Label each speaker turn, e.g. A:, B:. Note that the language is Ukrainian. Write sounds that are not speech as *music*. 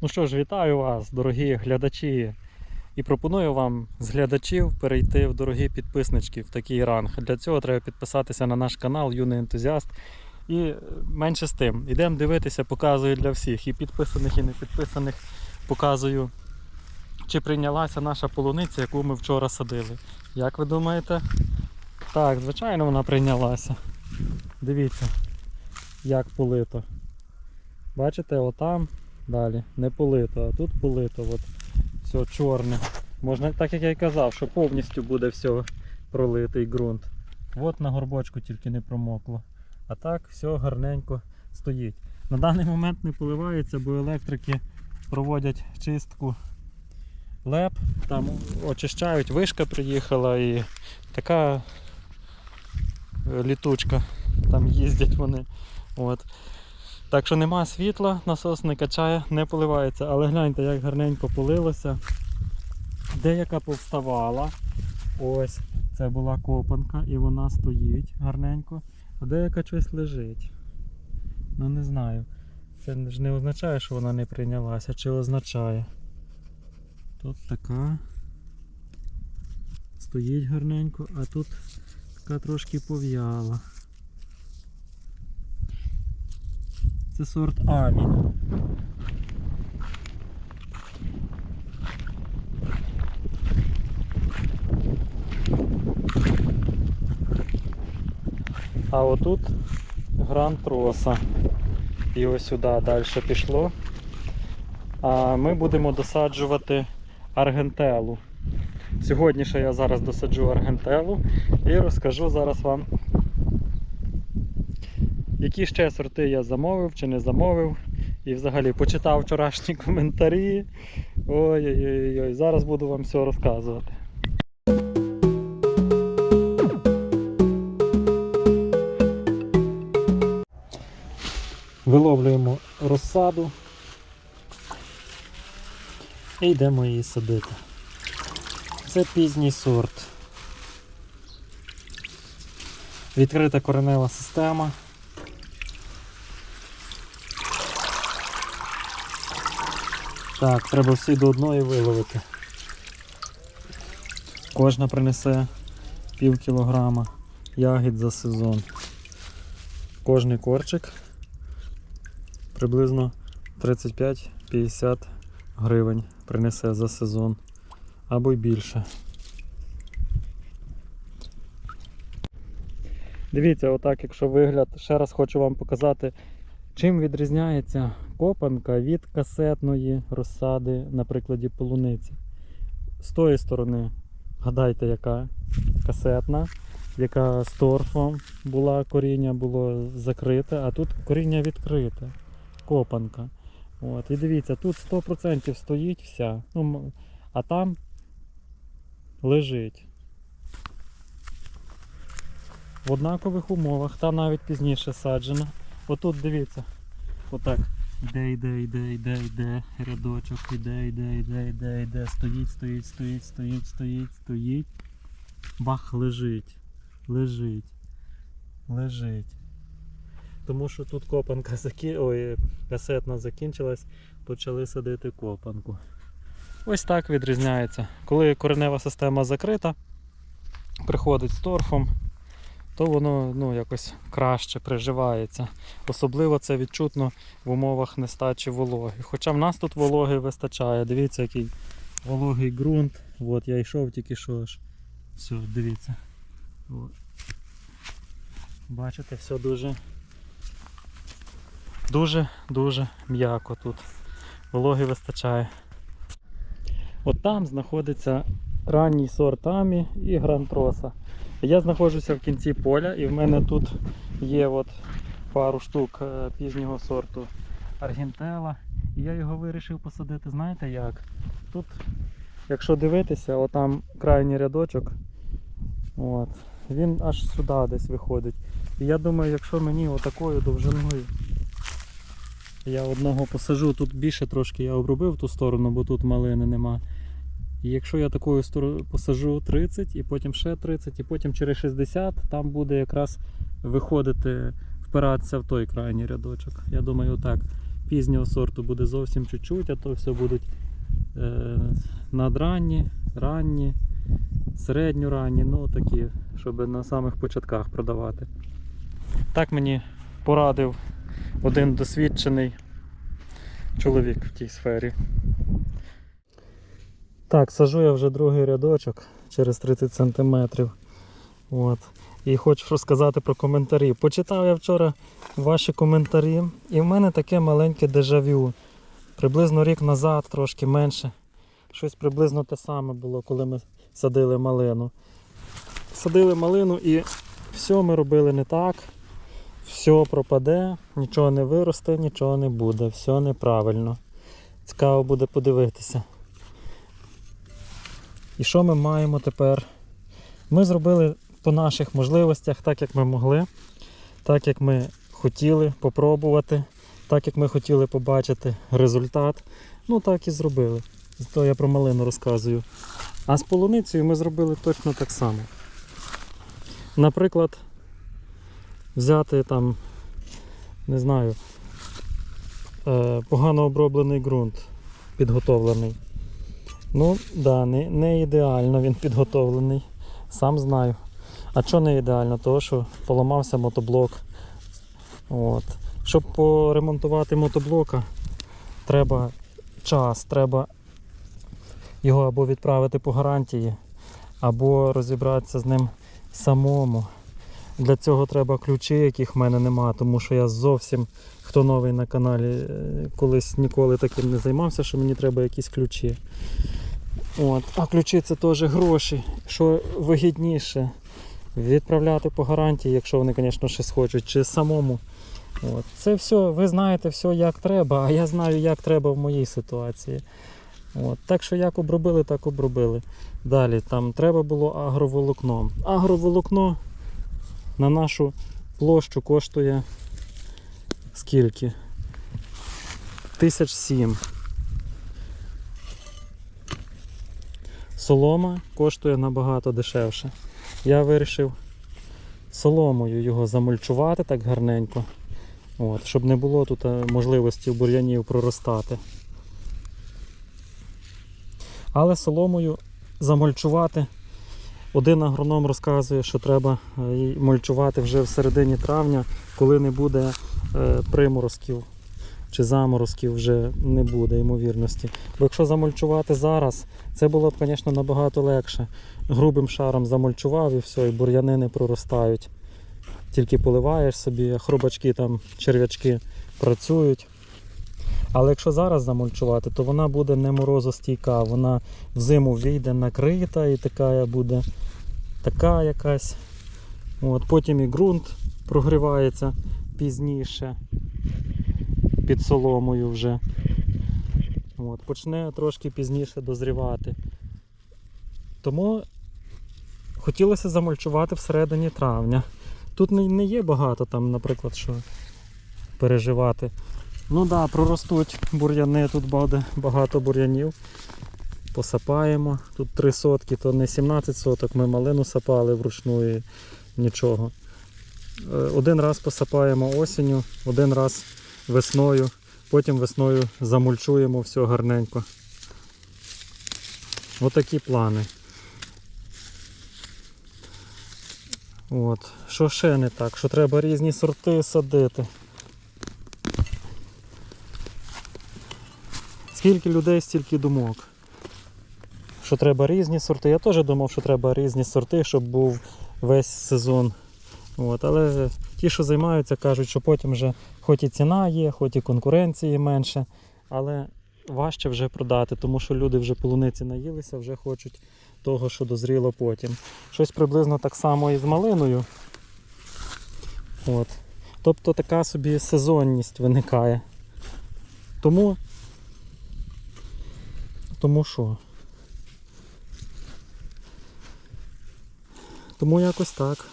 A: Ну що ж, вітаю вас, дорогі глядачі. І пропоную вам з глядачів перейти в дорогі підписнички в такий ранг. Для цього треба підписатися на наш канал Юний ентузіаст. І е, менше з тим, ідемо дивитися, показую для всіх, і підписаних, і не підписаних. Показую, чи прийнялася наша полуниця, яку ми вчора садили. Як ви думаєте? Так, звичайно, вона прийнялася. Дивіться, як полито. Бачите, отам далі не полито, а тут полито. От, все чорне. Можна, так як я й казав, що повністю буде все пролитий ґрунт. От на горбочку тільки не промокло. А так все гарненько стоїть. На даний момент не поливається, бо електрики проводять чистку леп, там очищають, вишка приїхала і така літучка. Там їздять вони. От. Так що нема світла, насос не качає, не поливається. Але гляньте, як гарненько полилося. Деяка повставала. Ось, це була копанка і вона стоїть гарненько. А деяка щось лежить. Ну не знаю. Це ж не означає, що вона не прийнялася, чи означає. Тут така. Стоїть гарненько, а тут така трошки пов'яла. Це сорт Амі. А отут грант роса. І ось сюди далі пішло. А ми будемо досаджувати аргентелу. Сьогодні ще я зараз досаджу аргентелу і розкажу зараз вам, які ще сорти я замовив чи не замовив. І взагалі почитав вчорашні *laughs* коментарі. Ой-ой-ой, зараз буду вам все розказувати. Виловлюємо розсаду і йдемо її садити. Це пізній сорт. Відкрита коренева система. Так, треба всі до одної виловити. Кожна принесе пів кілограма ягід за сезон. Кожний корчик приблизно 35-50 гривень принесе за сезон або й більше. Дивіться, отак, якщо вигляд, ще раз хочу вам показати, чим відрізняється копанка від касетної розсади на прикладі полуниці. З тої сторони, гадайте, яка касетна, яка з торфом була коріння було закрите, а тут коріння відкрите. Копанка. От, і дивіться, тут 100% стоїть вся, ну, а там лежить. В однакових умовах, та навіть пізніше саджена. Отут дивіться, отак. Іде, йде, йде, йде, йде, рядочок, іде, йде, йде, йде, йде, стоїть, стоїть, стоїть, стоїть, стоїть, стоїть. Бах, лежить, лежить, лежить. Тому що тут копанка закі... Ой, касетна закінчилась, почали садити копанку. Ось так відрізняється. Коли коренева система закрита, приходить з торфом, то воно ну, якось краще приживається. Особливо це відчутно в умовах нестачі вологи. Хоча в нас тут вологи вистачає. Дивіться, який вологий ґрунт. От я йшов тільки що ж. Все, дивіться. От. Бачите, все дуже дуже-дуже м'яко тут. Вологи вистачає. От там знаходиться ранній сорт Амі і грантроса. Я знаходжуся в кінці поля і в мене тут є от пару штук е, пізнього сорту Аргентела. Я його вирішив посадити, знаєте як? Тут, якщо дивитися, отам крайній рядочок, от, він аж сюди десь виходить. І я думаю, якщо мені отакою довжиною я одного посажу, тут більше трошки я обробив ту сторону, бо тут малини нема. І якщо я такою посажу 30, і потім ще 30, і потім через 60, там буде якраз виходити, впиратися в той крайній рядочок. Я думаю, так. пізнього сорту буде зовсім чуть-чуть, а то все будуть е, надранні, ранні, середньоранні, ну такі, щоб на самих початках продавати. Так мені порадив один досвідчений чоловік в тій сфері. Так, сажу я вже другий рядочок через 30 см. От. І хочу розказати про коментарі. Почитав я вчора ваші коментарі, і в мене таке маленьке дежавю. Приблизно рік назад, трошки менше. Щось приблизно те саме було, коли ми садили малину. Садили малину і все ми робили не так. Все пропаде, нічого не виросте, нічого не буде, все неправильно. Цікаво буде подивитися. І що ми маємо тепер? Ми зробили по наших можливостях так, як ми могли, так як ми хотіли попробувати, так як ми хотіли побачити результат. Ну так і зробили. То я про малину розказую. А з полуницею ми зробили точно так само. Наприклад, взяти там, не знаю, е, погано оброблений ґрунт, підготовлений. Ну, да, не, не ідеально він підготовлений, сам знаю. А що не ідеально? Того, що поламався мотоблок. От. Щоб поремонтувати мотоблока, треба час, треба його або відправити по гарантії, або розібратися з ним самому. Для цього треба ключі, яких в мене нема, тому що я зовсім, хто новий на каналі, е, колись ніколи таким не займався, що мені треба якісь ключі. От. А ключі це теж гроші, що вигідніше відправляти по гарантії, якщо вони, звісно, щось хочуть, чи самому. От. Це все, ви знаєте все як треба, а я знаю, як треба в моїй ситуації. От. Так що як обробили, так обробили. Далі там треба було агроволокно. Агроволокно на нашу площу коштує скільки? Тисяч сім. Солома коштує набагато дешевше. Я вирішив соломою його замульчувати так гарненько, от, щоб не було тут е, можливості у бур'янів проростати. Але соломою замульчувати один агроном розказує, що треба е, мульчувати вже в середині травня, коли не буде е, приморозків чи заморозків вже не буде ймовірності. Бо якщо замульчувати зараз, це було б, звісно, набагато легше. Грубим шаром замульчував і все, і бур'яни не проростають. Тільки поливаєш собі, хробачки там, черв'ячки працюють. Але якщо зараз замульчувати, то вона буде не морозостійка, вона взиму війде накрита і така буде така якась. От, потім і ґрунт прогрівається пізніше під соломою вже. От, почне трошки пізніше дозрівати. Тому хотілося замульчувати всередині травня. Тут не, не є багато там, наприклад, що переживати. Ну так, да, проростуть бур'яни, тут буде багато бур'янів. Посапаємо. Тут 3 сотки, то не 17 соток, ми малину сапали вручну і нічого. Е, Один раз посапаємо осінню, один раз весною, потім весною замульчуємо все гарненько. Отакі плани. От. Що ще не так? Що треба різні сорти садити. Скільки людей, стільки думок. Що треба різні сорти. Я теж думав, що треба різні сорти, щоб був весь сезон. От, але ті, що займаються, кажуть, що потім вже хоч і ціна є, хоч і конкуренції менше, але важче вже продати, тому що люди вже полуниці наїлися, вже хочуть того, що дозріло потім. Щось приблизно так само і з малиною. От. Тобто така собі сезонність виникає. Тому. Тому що? Тому якось так.